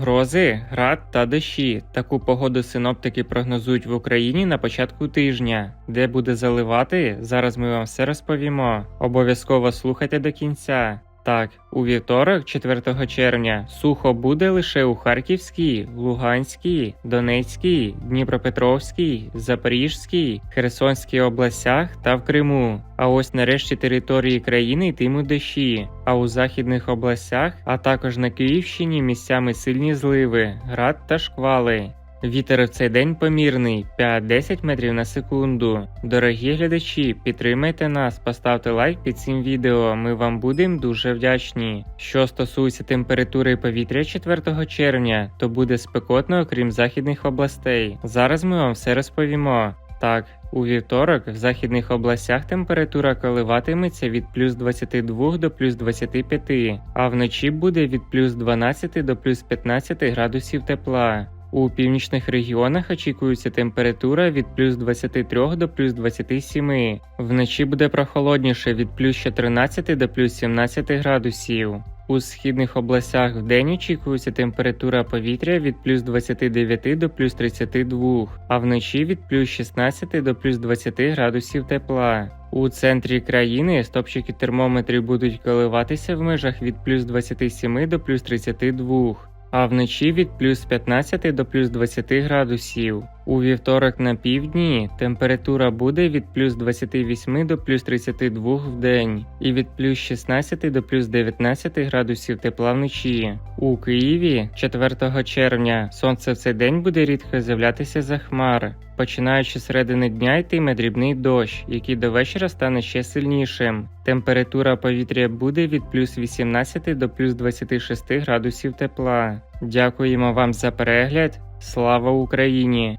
Грози, град та дощі. Таку погоду синоптики прогнозують в Україні на початку тижня. Де буде заливати, зараз ми вам все розповімо. Обов'язково слухайте до кінця. Так, у вівторок, 4 червня, сухо буде лише у Харківській, Луганській, Донецькій, Дніпропетровській, Запорізькій, Херсонській областях та в Криму. А ось нарешті території країни йтимуть дощі. А у західних областях, а також на Київщині місцями сильні зливи, град та шквали. Вітер в цей день помірний 5-10 метрів на секунду. Дорогі глядачі, підтримайте нас, поставте лайк під цим відео. Ми вам будемо дуже вдячні. Що стосується температури повітря 4 червня, то буде спекотно, окрім західних областей. Зараз ми вам все розповімо. Так, у вівторок в західних областях температура коливатиметься від плюс 22 до плюс 25, а вночі буде від плюс 12 до плюс 15 градусів тепла. У північних регіонах очікується температура від плюс 23 до плюс 27. Вночі буде прохолодніше від плюс 14 до плюс 17 градусів. У східних областях вдень очікується температура повітря від плюс 29 до плюс 32, а вночі від плюс 16 до плюс 20 градусів тепла. У центрі країни стопчики термометрів будуть коливатися в межах від плюс 27 до плюс 32 а вночі від плюс 15 до плюс 20 градусів. У вівторок на півдні температура буде від плюс 28 до плюс 32 в день і від плюс 16 до плюс 19 градусів тепла вночі. У Києві 4 червня сонце в цей день буде рідко з'являтися за хмар. Починаючи з середини дня йтиме дрібний дощ, який до вечора стане ще сильнішим. Температура повітря буде від плюс 18 до плюс 26 градусів тепла. Дякуємо вам за перегляд. Слава Україні!